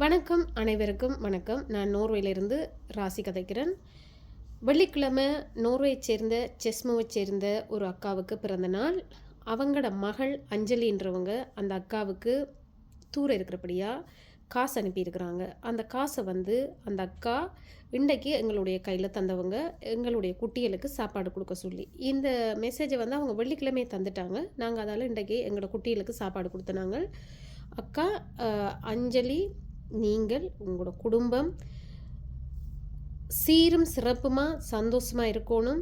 வணக்கம் அனைவருக்கும் வணக்கம். நான் நோர்வேலிருந்து ராசி கதைக்கிறேன். வெள்ளிக்கிழமை நோர்வேயைச் சேர்ந்த செஸ்மோவை சேர்ந்த ஒரு அக்காவுக்கு பிறந்த நாள். அவங்களோட மகள் அஞ்சலின்றவங்க அந்த அக்காவுக்கு தூர இருக்கிறபடியா காசு அனுப்பியிருக்கிறாங்க. அந்த காசை வந்து அந்த அக்கா இன்றைக்கு எங்களுடைய கையில் தந்தவங்க. எங்களுடைய குட்டிகளுக்கு சாப்பாடு கொடுக்க சொல்லி. இந்த மெசேஜை வந்து அவங்க வெள்ளிக்கிழமையே தந்துட்டாங்க. நாங்கள் அதால் இன்றைக்கி எங்களோட குட்டிகளுக்கு சாப்பாடு கொடுத்தனாங்க அக்கா அஞ்சலி நீங்கள் உங்களோட குடும்பம் சீரும் சிறப்புமாக சந்தோஷமாக இருக்கணும்.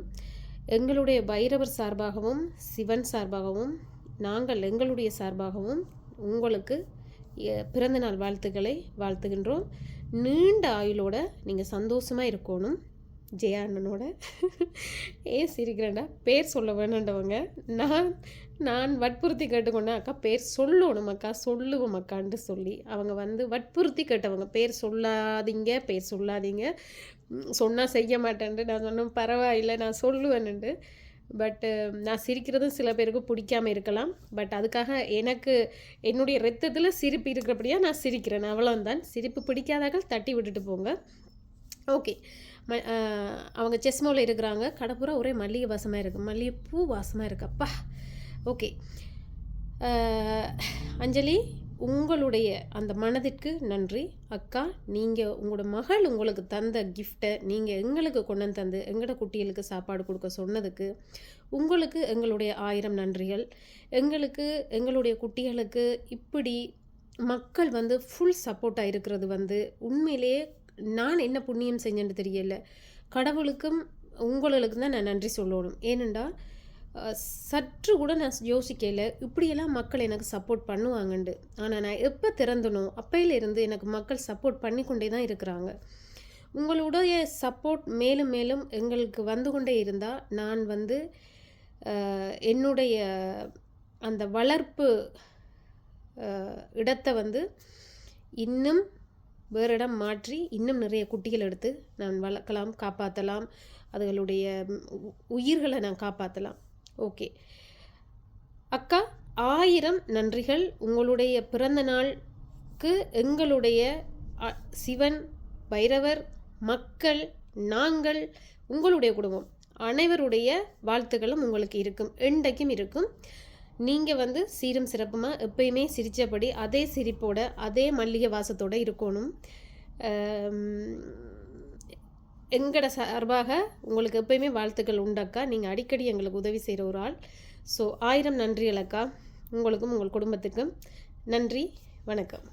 எங்களுடைய பைரவர் சார்பாகவும் சிவன் சார்பாகவும் நாங்கள் எங்களுடைய சார்பாகவும் உங்களுக்கு பிறந்தநாள் வாழ்த்துக்களை வாழ்த்துகின்றோம். நீண்ட ஆயுளோட நீங்கள் சந்தோஷமாக இருக்கணும். ஜெயா அண்ணனோட ஏன் சிரிக்கிறேன்டா? பேர் சொல்ல வேணுன்றவங்க நான் நான் வற்புறுத்தி கேட்டுக்கொண்டேன் அக்கா. பேர் சொல்லணும் அக்கா. சொல்லுவோம் அக்கான்ட்டு சொல்லி. அவங்க வந்து வற்புறுத்தி கேட்டவங்க. பேர் சொல்லாதீங்க பேர் சொல்லாதீங்க. சொன்னால் செய்ய மாட்டேன்ட்டு நான் சொன்னேன். பரவாயில்லை நான் சொல்லுவேன்ட்டு பட்டு நான் சிரிக்கிறதும் சில பேருக்கு பிடிக்காம இருக்கலாம். பட் அதுக்காக எனக்கு என்னுடைய ரத்தத்தில் சிரிப்பு இருக்கிறபடியாக நான் சிரிக்கிறேன். அவ்வளோந்தான் சிரிப்பு பிடிக்காதாக்கள் தட்டி விட்டுட்டு போங்க. ஓகே. ம அவங்க செஸ்மோவில் இருக்கிறாங்க. கடப்புறா ஒரே மல்லிகை வாசமாக இருக்குது மல்லிகைப்பூ வாசமாக இருக்குப்பா ஓகே. அஞ்சலி உங்களுடைய அந்த மனதிற்கு நன்றி. அக்கா நீங்கள் உங்களோட மகள் உங்களுக்கு தந்த கிஃப்ட்டை நீங்கள் எங்களுக்கு கொண்டு வந்து தந்து எங்களோட குட்டிகளுக்கு சாப்பாடு கொடுக்க சொன்னதுக்கு உங்களுக்கு எங்களுடைய ஆயிரம் நன்றிகள். எங்களுக்கு எங்களுடைய குட்டிகளுக்கு இப்படி மக்கள் வந்து ஃபுல் சப்போர்ட்டாக இருக்கிறது வந்து உண்மையிலேயே நான் என்ன புண்ணியம் செஞ்சேன்னு தெரியல. கடவுளுக்கும் உங்களுக்கும் தான் நான் நன்றி சொல்லணும். ஏனென்றால் சற்று கூட நான் யோசிக்கல. இப்படியெல்லாம் மக்கள் எனக்கு சப்போர்ட் பண்ணுவாங்கண்டு. ஆனால் நான் எப்போ திறந்தனோ அப்பையிலிருந்து எனக்கு மக்கள் சப்போர்ட் பண்ணி கொண்டே தான் இருக்கிறாங்க. உங்களுடைய சப்போர்ட் மேலும் மேலும் எங்களுக்கு வந்து கொண்டே இருந்தால் நான் வந்து என்னுடைய அந்த வளர்ப்பு இடத்தை வந்து இன்னும் வேறு இடம் மாற்றி இன்னும் நிறைய குட்டிகள் எடுத்து நான் வளர்க்கலாம் காப்பாற்றலாம் அதுகளுடைய உயிர்களை நான் காப்பாற்றலாம் ஓகே. அக்கா ஆயிரம் நன்றிகள். உங்களுடைய பிறந்த நாளுக்கு எங்களுடைய அ, சிவன் பைரவர் மக்கள் நாங்கள் உங்களுடைய குடும்பம். அனைவருடைய வாழ்த்துக்களும் உங்களுக்கு இருக்கும் என்றைக்கும் இருக்கும். நீங்கள் வந்து சீரும் சிறப்புமாக எப்பயுமே சிரித்தபடி அதே சிரிப்போட அதே மல்லிகை வாசத்தோடு இருக்கணும். எங்களோட சார்பாக உங்களுக்கு எப்பயுமே வாழ்த்துக்கள் உண்டக்கா? நீங்கள் அடிக்கடி எங்களுக்கு உதவி செய்கிற ஒரு ஆள். ஸோ ஆயிரம் நன்றி அக்கா உங்களுக்கும் உங்கள் குடும்பத்துக்கும் நன்றி வணக்கம்.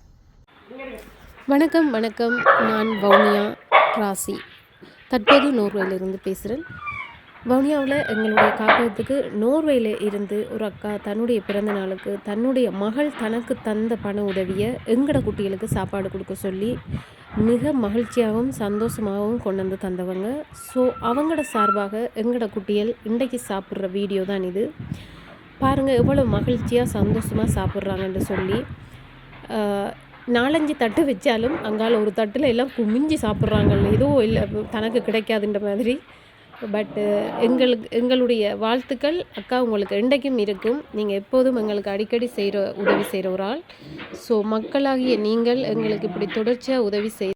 வணக்கம் வணக்கம். நான் வவுனியா ராசி. தற்போது நோர்வேலிருந்து பேசுகிறேன் வவுனியாவில் எங்களுடைய காப்பகத்துக்கு நோர்வேயில் இருந்து ஒரு அக்கா தன்னுடைய பிறந்த நாளுக்கு தன்னுடைய மகள் தனக்கு தந்த பண உதவியை எங்கட குட்டிகளுக்கு சாப்பாடு கொடுக்க சொல்லி மிக மகிழ்ச்சியாகவும் சந்தோஷமாகவும் கொண்டு வந்து தந்தவங்க. ஸோ அவங்களோட சார்பாக எங்கட குட்டிகள் இன்றைக்கு சாப்பிட்ற வீடியோ தான் இது. பாருங்கள் எவ்வளோ மகிழ்ச்சியாக சந்தோஷமாக சாப்பிட்றாங்கன்னு சொல்லி. நாலஞ்சு தட்டு வச்சாலும் அங்கால ஒரு தட்டில் எல்லாம் குமிஞ்சு சாப்பிட்றாங்கல்ல. ஏதோ இல்லை தனக்கு கிடைக்காதுன்ற மாதிரி. பட்டு uh, எங்களுக்கு எங்களுடைய வாழ்த்துக்கள் அக்கா உங்களுக்கு இன்றைக்கும் இருக்கும். நீங்கள் எப்போதும் எங்களுக்கு அடிக்கடி செய்கிற உதவி செய்கிற ஒரு ஆள். ஸோ மக்களாகிய நீங்கள் எங்களுக்கு இப்படி தொடர்ச்சியாக உதவி செய்